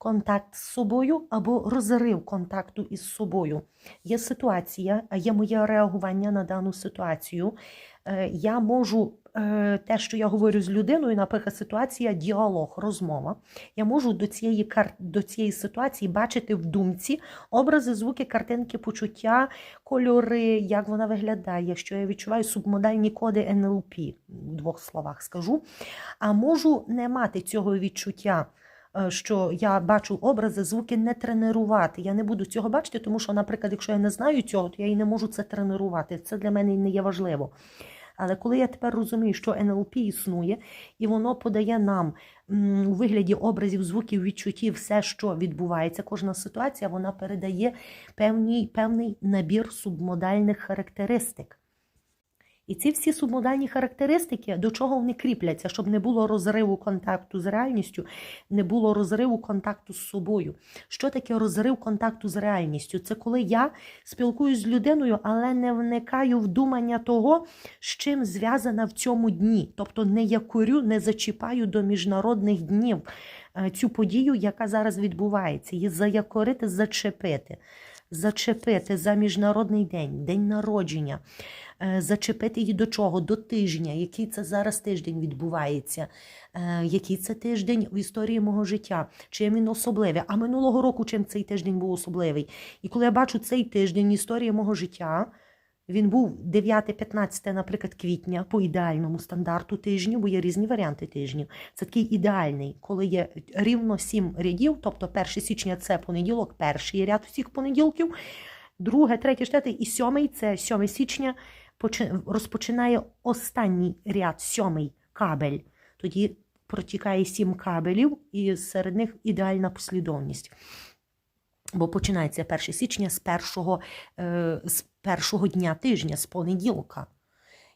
контакт з собою або розрив контакту із собою. Є ситуація, є моє реагування на дану ситуацію. Е, Я можу е, те, що я говорю з людиною, наприклад, ситуація, діалог, розмова. Я можу до цієї до цієї ситуації бачити в думці образи, звуки, картинки, почуття, кольори, як вона виглядає, що я відчуваю субмодальні коди НЛП, в двох словах скажу. А можу не мати цього відчуття. Е, Що я бачу образи, звуки не тренувати. Я не буду цього бачити, тому що, наприклад, якщо я не знаю цього, то я і не можу це тренувати. Це для мене не є важливо. Але коли я тепер розумію, що НЛП існує, і воно подає нам у вигляді образів, звуків, відчуттів все, що відбувається, кожна ситуація, вона передає певний, певний набір субмодальних характеристик. І ці всі субмодальні характеристики, до чого вони кріпляться, щоб не було розриву контакту з реальністю, не було розриву контакту з собою. Що таке розрив контакту з реальністю? Це коли я спілкуюсь з людиною, але не вникаю в думання того, з чим зв'язана в цьому дні. Тобто не якорю, не зачіпаю до міжнародних днів е, цю подію, яка зараз відбувається, її заякорити, зачепити. Зачепити за міжнародний день, день народження, е, зачепити її до чого? До тижня, який це зараз тиждень відбувається, е, який це тиждень в історії мого життя, чим він особливий. А минулого року чим цей тиждень був особливий. І коли я бачу цей тиждень історії мого життя, він був 9-15, наприклад, квітня по ідеальному стандарту тижню, бо є різні варіанти тижнів. Це такий ідеальний, коли є рівно 7 рядів, тобто 1 січня це понеділок, перший ряд всіх понеділків, друге, третє, четверте і сьомий це 7 січня почи- розпочинає останній ряд, сьомий кабель. Тоді протікає сім кабелів, і серед них ідеальна послідовність. Бо починається 1 січня з першого, е, з першого дня тижня, з понеділка.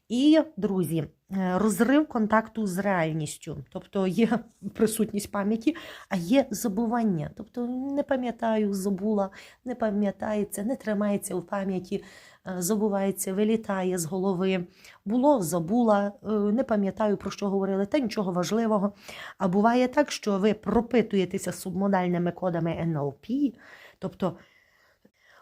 І, друзі, е, розрив контакту з реальністю. Тобто є присутність пам'яті, а є забування. Тобто не пам'ятаю, забула, не пам'ятається, не тримається в пам'яті, е, забувається, вилітає з голови. Було, забула, е, не пам'ятаю, про що говорили, та нічого важливого. А буває так, що ви пропитуєтеся субмодальними кодами НЛП, тобто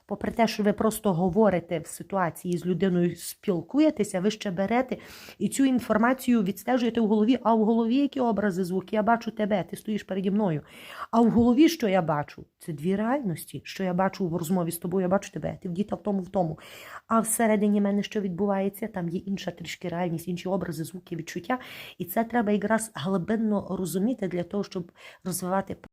попри те, що ви просто говорите в ситуації з людиною, спілкуєтеся, ви ще берете і цю інформацію відстежуєте в голові. А в голові які образи, звуки? Я бачу тебе, ти стоїш переді мною. А в голові, що я бачу? Це дві реальності. Що я бачу в розмові з тобою, я бачу тебе, ти вдіта в тому, в тому. А всередині мене що відбувається? Там є інша трішки реальність, інші образи, звуки, відчуття. І це треба якраз глибинно розуміти для того, щоб розвивати